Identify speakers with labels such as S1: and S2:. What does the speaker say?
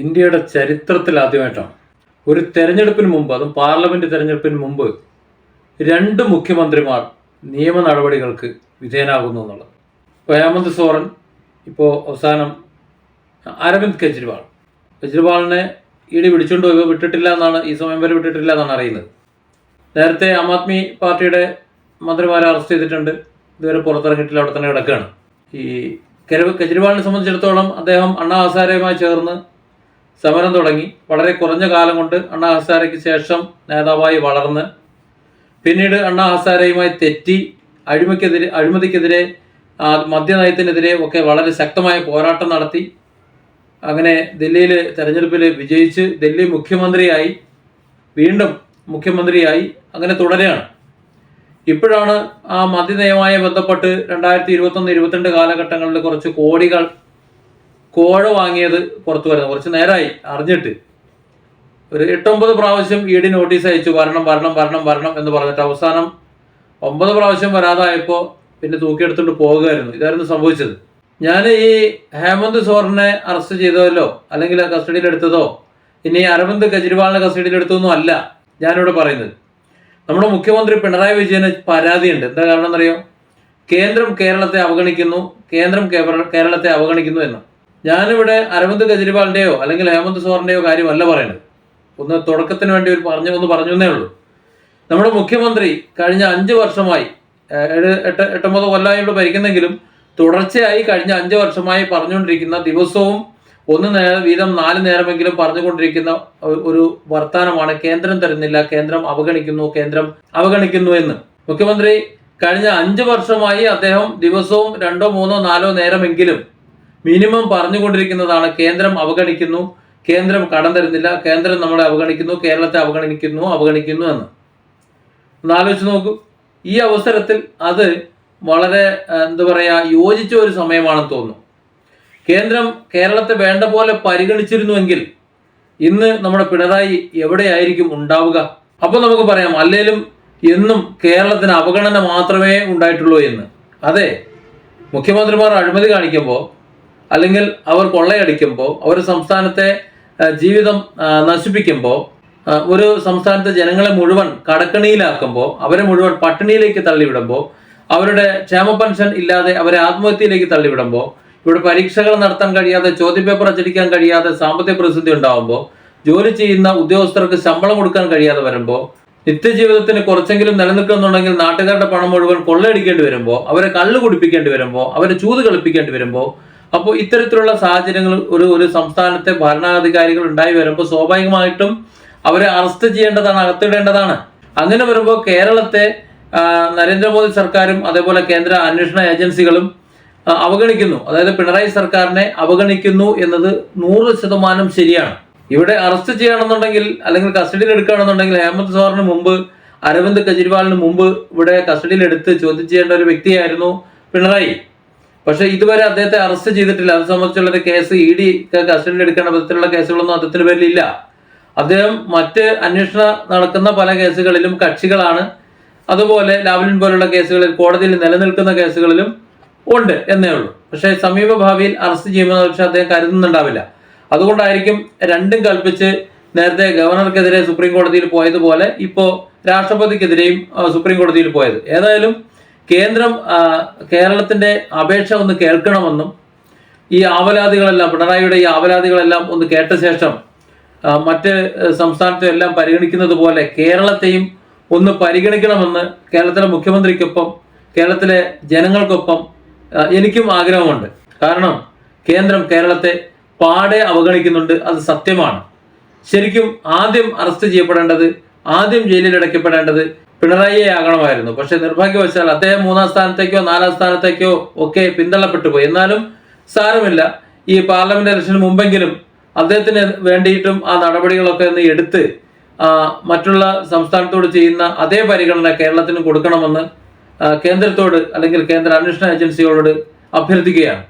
S1: ഇന്ത്യയുടെ ചരിത്രത്തിൽ ആദ്യമായിട്ടാണ്. ഒരു തെരഞ്ഞെടുപ്പിന് മുമ്പ് അതും പാർലമെന്റ് തെരഞ്ഞെടുപ്പിന് മുമ്പ് രണ്ട് മുഖ്യമന്ത്രിമാർ നിയമ നടപടികൾക്ക് വിധേയനാകുന്നു എന്നുള്ളത്. ഇപ്പോൾ ഹേമന്ത് സോറൻ ഇപ്പോൾ അവസാനം അരവിന്ദ് കെജ്രിവാൾ. കെജ്രിവാളിനെ ഇടി പിടിച്ചുകൊണ്ട് പോയി വിട്ടിട്ടില്ല എന്നാണ് ഈ സമയം വരെ വിട്ടിട്ടില്ല എന്നാണ് അറിയുന്നത്. നേരത്തെ ആം ആദ്മി പാർട്ടിയുടെ മന്ത്രിമാരെ അറസ്റ്റ് ചെയ്തിട്ടുണ്ട്. ഇതുവരെ പുറത്തിറങ്ങിയിട്ടില്ല അവിടെ തന്നെ കിടക്കുകയാണ്. ഈ കെജ്രിവാളിനെ സംബന്ധിച്ചിടത്തോളം അദ്ദേഹം അണ്ണാ ഹസാരയുമായി ചേർന്ന് സമരം തുടങ്ങി. വളരെ കുറഞ്ഞ കാലം കൊണ്ട് അണ്ണാ ഹസാരയ്ക്ക് ശേഷം നേതാവായി വളർന്ന്. പിന്നീട് അണ്ണാ ഹസാരയുമായി തെറ്റി അഴിമയ്ക്കെതിരെ അഴിമതിക്കെതിരെ മദ്യനയത്തിനെതിരെ ഒക്കെ വളരെ ശക്തമായ പോരാട്ടം നടത്തി. അങ്ങനെ ദില്ലിയിൽ തെരഞ്ഞെടുപ്പിൽ വിജയിച്ച് ദില്ലി മുഖ്യമന്ത്രിയായി വീണ്ടും മുഖ്യമന്ത്രിയായി അങ്ങനെ തുടരുകയാണ്. ഇപ്പോഴാണ് ആ മദ്യനയവുമായി ബന്ധപ്പെട്ട് രണ്ടായിരത്തി ഇരുപത്തൊന്ന് ഇരുപത്തിരണ്ട് കാലഘട്ടങ്ങളിൽ കുറച്ച് കോടികൾ കോഴ വാങ്ങിയത് പുറത്തു വരുന്നത് കുറച്ച് നേരമായി അറിഞ്ഞിട്ട്. ഒരു എട്ടൊമ്പത് പ്രാവശ്യം ഇ ഡി നോട്ടീസ് അയച്ചു വരണം വരണം വരണം വരണം എന്ന് പറഞ്ഞിട്ട് അവസാനം ഒമ്പത് പ്രാവശ്യം വരാതായപ്പോൾ പിന്നെ തൂക്കിയെടുത്തുകൊണ്ട് പോകുമായിരുന്നു ഇതായിരുന്നു സംഭവിച്ചത്. ഞാൻ ഈ ഹേമന്ത് സോറിനെ അറസ്റ്റ് ചെയ്തതല്ലോ അല്ലെങ്കിൽ കസ്റ്റഡിയിൽ എടുത്തതോ? ഇനി അരവിന്ദ് കെജ്രിവാളിനെ കസ്റ്റഡിയിൽ എടുത്തതൊന്നും അല്ല ഞാനിവിടെ പറയുന്നത്. നമ്മുടെ മുഖ്യമന്ത്രി പിണറായി വിജയന് പരാതിയുണ്ട്. എന്താ കാരണം എന്നറിയോ കേന്ദ്രം കേരളത്തെ അവഗണിക്കുന്നു കേന്ദ്രം കേരളത്തെ അവഗണിക്കുന്നു എന്ന്. ഞാനിവിടെ അരവിന്ദ് കെജ്രിവാളിന്റെയോ അല്ലെങ്കിൽ ഹേമന്ത് സോറിന്റെയോ കാര്യമല്ല പറയുന്നത്. ഒന്ന് തുടക്കത്തിന് വേണ്ടി ഒരു പറഞ്ഞു ഒന്ന് പറഞ്ഞു എന്നേ ഉള്ളൂ. നമ്മുടെ മുഖ്യമന്ത്രി കഴിഞ്ഞ അഞ്ച് വർഷമായി എട്ട് എട്ടൊമ്പത് കൊല്ലമായിട്ട് ഭരിക്കുന്നെങ്കിലും തുടർച്ചയായി കഴിഞ്ഞ അഞ്ച് വർഷമായി പറഞ്ഞുകൊണ്ടിരിക്കുന്ന ദിവസവും ഒന്ന് നേരം വീതം നാല് നേരമെങ്കിലും പറഞ്ഞുകൊണ്ടിരിക്കുന്ന ഒരു വർത്തമാനമാണ് കേന്ദ്രം തരുന്നില്ല കേന്ദ്രം അവഗണിക്കുന്നു കേന്ദ്രം അവഗണിക്കുന്നു എന്ന്. മുഖ്യമന്ത്രി കഴിഞ്ഞ അഞ്ച് വർഷമായി അദ്ദേഹം ദിവസവും രണ്ടോ മൂന്നോ നാലോ നേരമെങ്കിലും മിനിമം പറഞ്ഞുകൊണ്ടിരിക്കുന്നതാണ് കേന്ദ്രം അവഗണിക്കുന്നു കേന്ദ്രം കടം തരുന്നില്ല കേന്ദ്രം നമ്മളെ അവഗണിക്കുന്നു കേരളത്തെ അവഗണിക്കുന്നു അവഗണിക്കുന്നു എന്ന്. ഒന്ന് ആലോചിച്ച് നോക്കൂ. ഈ അവസരത്തിൽ അത് വളരെ എന്താ പറയാ യോജിച്ച ഒരു സമയമാണെന്ന് തോന്നുന്നു. കേന്ദ്രം കേരളത്തെ വേണ്ട പോലെ പരിഗണിച്ചിരുന്നുവെങ്കിൽ ഇന്ന് നമ്മുടെ പിണറായി എവിടെയായിരിക്കും ഉണ്ടാവുക? അപ്പോൾ നമുക്ക് പറയാം അല്ലേലും എന്നും കേരളത്തിന് അവഗണന മാത്രമേ ഉണ്ടായിട്ടുള്ളൂ എന്ന്. അതെ മുഖ്യമന്ത്രിമാർ അഴിമതി കാണിക്കുമ്പോൾ അല്ലെങ്കിൽ അവർ കൊള്ളയടിക്കുമ്പോൾ അവർ സംസ്ഥാനത്തെ ജീവിതം നശിപ്പിക്കുമ്പോൾ ഒരു സംസ്ഥാനത്തെ ജനങ്ങളെ മുഴുവൻ കടക്കണിയിലാക്കുമ്പോൾ അവരെ മുഴുവൻ പട്ടിണിയിലേക്ക് തള്ളിവിടുമ്പോൾ അവരുടെ ക്ഷേമ പെൻഷൻ ഇല്ലാതെ അവരെ ആത്മഹത്യയിലേക്ക് തള്ളിവിടുമ്പോൾ ഇവിടെ പരീക്ഷകൾ നടത്താൻ കഴിയാതെ ചോദ്യപേപ്പർ അച്ചടിക്കാൻ കഴിയാതെ സാമ്പത്തിക പ്രതിസന്ധി ഉണ്ടാവുമ്പോൾ ജോലി ചെയ്യുന്ന ഉദ്യോഗസ്ഥർക്ക് ശമ്പളം കൊടുക്കാൻ കഴിയാതെ വരുമ്പോൾ നിത്യജീവിതത്തിന് കുറച്ചെങ്കിലും നിലനിൽക്കുന്നുണ്ടെങ്കിൽ നാട്ടുകാരുടെ പണം മുഴുവൻ കൊള്ളയടിക്കേണ്ടി വരുമ്പോൾ അവരെ കള്ളു കുടിപ്പിക്കേണ്ടി വരുമ്പോൾ അവരെ ചൂത് കളിപ്പിക്കേണ്ടി വരുമ്പോൾ അപ്പോൾ ഇത്തരത്തിലുള്ള സാഹചര്യങ്ങൾ ഒരു ഒരു സംസ്ഥാനത്തെ ഭരണാധികാരികൾ ഉണ്ടായി വരുമ്പോൾ സ്വാഭാവികമായിട്ടും അവരെ അറസ്റ്റ് ചെയ്യേണ്ടതാണ് അകത്തിടേണ്ടതാണ്. അങ്ങനെ വരുമ്പോൾ കേരളത്തെ നരേന്ദ്രമോദി സർക്കാരും അതേപോലെ കേന്ദ്ര അന്വേഷണ ഏജൻസികളും അവഗണിക്കുന്നു. അതായത് പിണറായി സർക്കാരിനെ അവഗണിക്കുന്നു എന്നത് നൂറ് ശതമാനം ശരിയാണ്. ഇവിടെ അറസ്റ്റ് ചെയ്യണമെന്നുണ്ടെങ്കിൽ അല്ലെങ്കിൽ കസ്റ്റഡിയിൽ എടുക്കുകയാണെന്നുണ്ടെങ്കിൽ ഹേമന്ത് സോറിന് മുമ്പ് അരവിന്ദ് കെജ്രിവാളിന് മുമ്പ് ഇവിടെ കസ്റ്റഡിയിൽ എടുത്ത് ചോദ്യം ചെയ്യേണ്ട ഒരു വ്യക്തിയായിരുന്നു പിണറായി. പക്ഷേ ഇതുവരെ അദ്ദേഹത്തെ അറസ്റ്റ് ചെയ്തിട്ടില്ല. അത് സംബന്ധിച്ചുള്ള കേസ് ഇ ഡി കസ്റ്റഡിയിൽ എടുക്കേണ്ട വിധത്തിലുള്ള കേസുകളൊന്നും അദ്ദേഹത്തിന്റെ പേരിൽ ഇല്ല അദ്ദേഹം മറ്റ് അന്വേഷണം നടക്കുന്ന പല കേസുകളിലും കക്ഷികളാണ്. അതുപോലെ ലാവ്ലിൻ പോലുള്ള കേസുകളിൽ കോടതിയിൽ നിലനിൽക്കുന്ന കേസുകളിലും ഉണ്ട് എന്നേ ഉള്ളൂ. പക്ഷേ സമീപ ഭാവിയിൽ അറസ്റ്റ് ചെയ്യുമെന്ന് പക്ഷേ അദ്ദേഹം കരുതുന്നുണ്ടാവില്ല. അതുകൊണ്ടായിരിക്കും രണ്ടും കൽപ്പിച്ച് നേരത്തെ ഗവർണർക്കെതിരെ സുപ്രീം കോടതിയിൽ പോയതുപോലെ ഇപ്പോൾ രാഷ്ട്രപതിക്കെതിരെയും സുപ്രീം കോടതിയിൽ പോയത്. ഏതായാലും കേന്ദ്രം കേരളത്തിന്റെ അപേക്ഷ ഒന്ന് കേൾക്കണമെന്നും ഈ ആവലാതികളെല്ലാം പിണറായിയുടെ ഈ ആവലാതികളെല്ലാം ഒന്ന് കേട്ട ശേഷം മറ്റ് സംസ്ഥാനത്തെ എല്ലാം പരിഗണിക്കുന്നത് പോലെ കേരളത്തെയും ഒന്ന് പരിഗണിക്കണമെന്ന് കേരളത്തിലെ മുഖ്യമന്ത്രിക്കൊപ്പം കേരളത്തിലെ ജനങ്ങൾക്കൊപ്പം എനിക്കും ആഗ്രഹമുണ്ട്. കാരണം കേന്ദ്രം കേരളത്തെ പാടെ അവഗണിക്കുന്നുണ്ട് അത് സത്യമാണ്. ശരിക്കും ആദ്യം അറസ്റ്റ് ചെയ്യപ്പെടേണ്ടത് ആദ്യം ജയിലിൽ അടയ്ക്കപ്പെടേണ്ടത് പിണറായിയെ ആകണമായിരുന്നു. പക്ഷെ നിർഭാഗ്യവശാൽ അദ്ദേഹം മൂന്നാം സ്ഥാനത്തേക്കോ നാലാം സ്ഥാനത്തേക്കോ ഒക്കെ പിന്തള്ളപ്പെട്ടു പോയി. എന്നാലും സാരമില്ല. ഈ പാർലമെന്റ് ഇലക്ഷന് മുമ്പെങ്കിലും അദ്ദേഹത്തിന് വേണ്ടിയിട്ടും ആ നടപടികളൊക്കെ ഒന്ന് എടുത്ത് മറ്റുള്ള സംസ്ഥാനത്തോട് ചെയ്യുന്ന അതേ പരിഗണന കേരളത്തിന് കൊടുക്കണമെന്ന് കേന്ദ്രത്തോട് അല്ലെങ്കിൽ കേന്ദ്ര അന്വേഷണ ഏജൻസികളോട് അഭ്യർത്ഥിക്കുകയാണ്.